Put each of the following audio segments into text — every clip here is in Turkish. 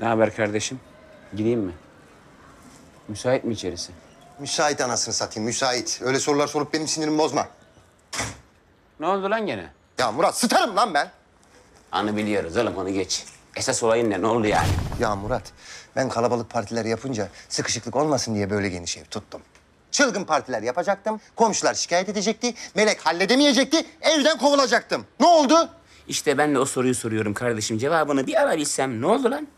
Ne haber kardeşim? Gideyim mi? Müsait mi içerisi? Müsait anasını satayım, müsait. Öyle sorular sorup benim sinirimi bozma. Ne oldu lan gene? Ya Murat, sıtarım lan ben. Anı biliyoruz oğlum onu geç. Esas olayın ne? Ne oldu yani? Ya Murat, ben kalabalık partiler yapınca sıkışıklık olmasın diye böyle geniş ev tuttum. Çılgın partiler yapacaktım, komşular şikayet edecekti, Melek halledemeyecekti, evden kovulacaktım. Ne oldu? İşte ben de o soruyu soruyorum kardeşim. Cevabını bir ara bilsem ne oldu lan?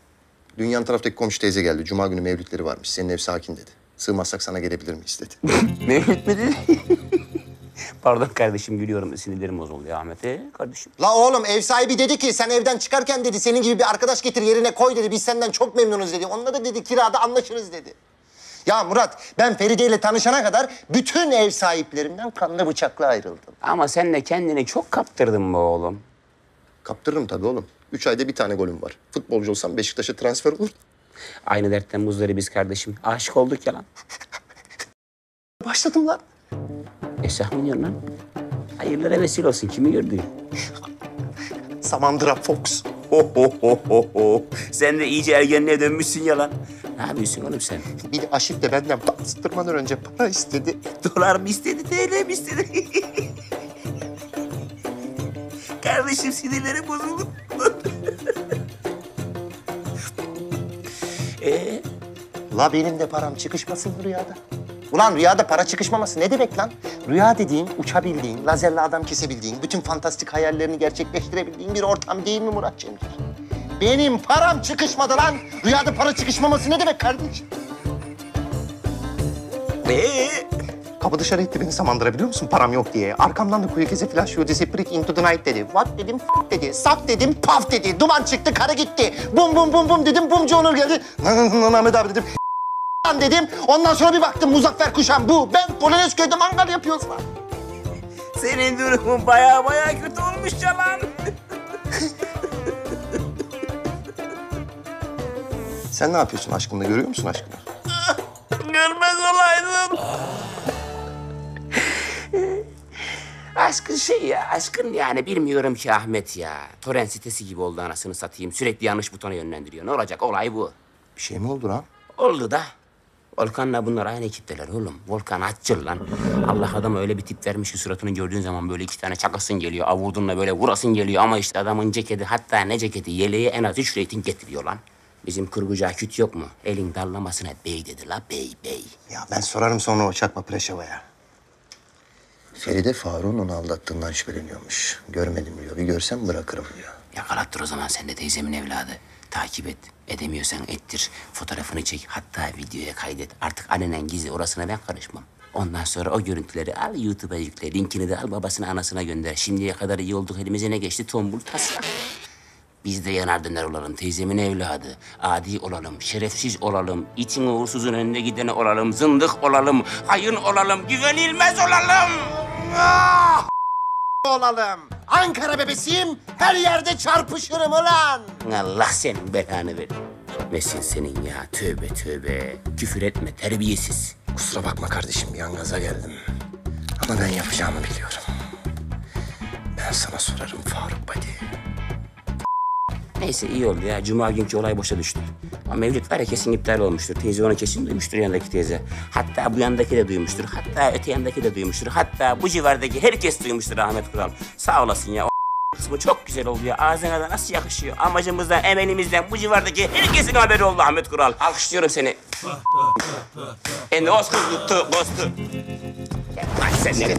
Dünyanın taraftaki komşu teyze geldi. Cuma günü mevlütleri varmış. Senin ev sakin dedi. Sığmazsak sana gelebilir miyiz dedi. Mevlüt mü dedi? Pardon kardeşim gülüyorum. Sinirlerim bozuldu ya Ahmet. Ee, kardeşim. La oğlum ev sahibi dedi ki sen evden çıkarken dedi senin gibi bir arkadaş getir yerine koy dedi. Biz senden çok memnunuz dedi. Onunla da dedi kirada anlaşırız dedi. Ya Murat ben Feride ile tanışana kadar bütün ev sahiplerimden kanlı bıçakla ayrıldım. Ama sen de kendini çok kaptırdın be oğlum. Kaptırırım tabii oğlum. Üç ayda bir tane golüm var. Futbolcu olsam Beşiktaş'a transfer olur. Aynı dertten muzları biz kardeşim. Aşık olduk ya lan. Başladım lan. Esah mı diyorsun lan? Hayırlara vesile olsun. Kimi gördün? Samandıra Fox. Ho ho ho ho ho. Sen de iyice ergenliğe dönmüşsün ya lan. Ne yapıyorsun oğlum sen? Bir Aşif de benden bastırmadan önce para istedi. Dolar mı istedi, TL mi istedi? Kardeşim sinirlerim bozuldu. ee, La benim de param çıkışmasın rüyada. Ulan rüyada para çıkışmaması ne demek lan? Rüya dediğin uçabildiğin, lazerle adam kesebildiğin, bütün fantastik hayallerini gerçekleştirebildiğin bir ortam değil mi Murat Cemcir? Benim param çıkışmadı lan. Rüyada para çıkışmaması ne demek kardeşim? ee? Kapı dışarı itti beni Samandıra biliyor musun? Param yok diye. Arkamdan da kuyu kese flash you disappear into the night dedi. What dedim, f- dedi. Sak dedim, paf dedi. Duman çıktı, karı gitti. Bum bum bum bum dedim, bumcu Onur geldi. Ahmet abi dedim. Lan dedim. Ondan sonra bir baktım Muzaffer Kuşan bu. Ben Polonezköy'de mangal yapıyoruz lan. Senin durumun baya baya kötü olmuş ya lan. Sen ne yapıyorsun aşkımla? Görüyor musun aşkını? Görmez olaydın. Aşkın şey ya, aşkın yani bilmiyorum ki Ahmet ya. Torrent sitesi gibi oldu anasını satayım. Sürekli yanlış butona yönlendiriyor. Ne olacak? Olay bu. Bir şey mi oldu lan? Oldu da. Volkan'la bunlar aynı ekipteler oğlum. Volkan açıl lan. Allah adama öyle bir tip vermiş ki suratını gördüğün zaman böyle iki tane çakasın geliyor. Avurdunla böyle vurasın geliyor ama işte adamın ceketi hatta ne ceketi yeleği en az üç reyting getiriyor lan. Bizim kurgucu aküt yok mu? Elin dallamasına bey dedi la bey bey. Ya ben sorarım sonra o çakma Preşeva'ya. Feride Faruk'un onu aldattığından şüpheleniyormuş. Görmedim diyor. Bir görsem bırakırım diyor. Yakalattır o zaman sen de teyzemin evladı. Takip et. Edemiyorsan ettir. Fotoğrafını çek. Hatta videoya kaydet. Artık annenen gizli orasına ben karışmam. Ondan sonra o görüntüleri al YouTube'a yükle. Linkini de al babasına anasına gönder. Şimdiye kadar iyi olduk elimize ne geçti? Tombul taslak. Biz de yanar döner olalım teyzemin evladı. Adi olalım, şerefsiz olalım, itin uğursuzun önünde gideni olalım, zındık olalım, hayın olalım, güvenilmez olalım. Ah! Olalım. Ankara bebesiyim. Her yerde çarpışırım ulan. Allah senin belanı ver. Nesin senin ya? Tövbe tövbe. Küfür etme terbiyesiz. Kusura bakma kardeşim bir an gaza geldim. Ama ben yapacağımı biliyorum. Ben sana sorarım Faruk Badi. Neyse iyi oldu ya. Cuma günkü olay boşa düştü. Ama Mevlüt var ya kesin iptal olmuştur. Teyze onu kesin duymuştur yanındaki teyze. Hatta bu yandaki de duymuştur. Hatta öte yandaki de duymuştur. Hatta bu civardaki herkes duymuştur Ahmet Kural. Sağ olasın ya. O kısmı çok güzel oldu ya. Ağzına da nasıl yakışıyor. Amacımızdan, emelimizden bu civardaki herkesin haberi oldu Ahmet Kural. Alkışlıyorum seni. And Oscar tuttu, bostu. Bak sen nereye